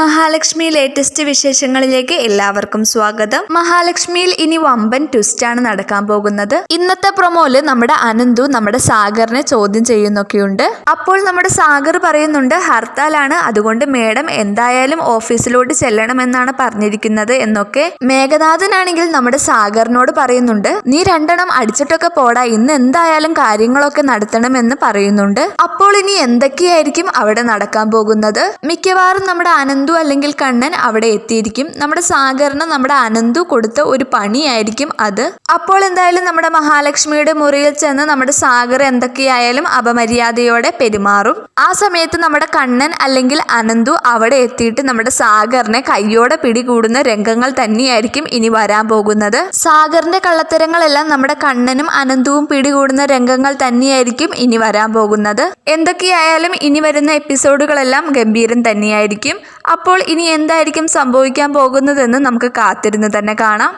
Mahalakshmi latest വിശേഷങ്ങളിലേക്ക് എല്ലാവർക്കും സ്വാഗതം. മഹാലക്ഷ്മിയിൽ ഇനി വമ്പൻ ട്വിസ്റ്റ് ആണ് നടക്കാൻ പോകുന്നത്. ഇന്നത്തെ പ്രൊമോയിൽ നമ്മുടെ അനന്തു നമ്മുടെ സാഗറിനെ ചോദ്യം ചെയ്യുന്നൊക്കെയുണ്ട്. അപ്പോൾ നമ്മുടെ സാഗർ പറയുന്നുണ്ട് ഹർത്താലാണ് അതുകൊണ്ട് മേഡം എന്തായാലും ഓഫീസിലോട്ട് ചെല്ലണമെന്നാണ് പറഞ്ഞിരിക്കുന്നത് എന്നൊക്കെ. മേഘനാഥനാണെങ്കിൽ നമ്മുടെ സാഗറിനോട് പറയുന്നുണ്ട് നീ രണ്ടെണ്ണം അടിച്ചിട്ടൊക്കെ പോടാ ഇന്ന് എന്തായാലും കാര്യങ്ങളൊക്കെ നടത്തണമെന്ന് പറയുന്നുണ്ട്. അപ്പോൾ ഇനി എന്തൊക്കെയായിരിക്കും അവിടെ നടക്കാൻ പോകുന്നത്? മിക്കവാറും നമ്മുടെ അനന്തു അല്ലെങ്കിൽ കണ്ണൻ അവിടെ എത്തിയിരിക്കും. നമ്മുടെ സാഗറിന് നമ്മുടെ അനന്തു കൊടുത്ത ഒരു പണിയായിരിക്കും അത്. അപ്പോൾ എന്തായാലും നമ്മുടെ മഹാലക്ഷ്മിയുടെ മുറിയിൽ ചെന്ന് നമ്മുടെ സാഗർ എന്തൊക്കെയായാലും അപമര്യാദയോടെ പെരുമാറും. ആ സമയത്ത് നമ്മുടെ കണ്ണൻ അല്ലെങ്കിൽ അനന്തു അവിടെ എത്തിയിട്ട് നമ്മുടെ സാഗറിനെ കയ്യോടെ പിടികൂടുന്ന രംഗങ്ങൾ തന്നെയായിരിക്കും ഇനി വരാൻ പോകുന്നത്. സാഗറിന്റെ കള്ളത്തരങ്ങളെല്ലാം നമ്മുടെ കണ്ണനും അനന്തുവും പിടികൂടുന്ന രംഗങ്ങൾ തന്നെയായിരിക്കും ഇനി വരാൻ പോകുന്നത്. എന്തൊക്കെയായാലും ഇനി വരുന്ന എപ്പിസോഡുകളെല്ലാം ഗംഭീരം തന്നെയായിരിക്കും. അപ്പോൾ ഇനി എന്തായിരിക്കും സംഭവിക്കാൻ പോകുന്നതെന്ന് നമുക്ക് കാത്തിരുന്ന് തന്നെ കാണാം.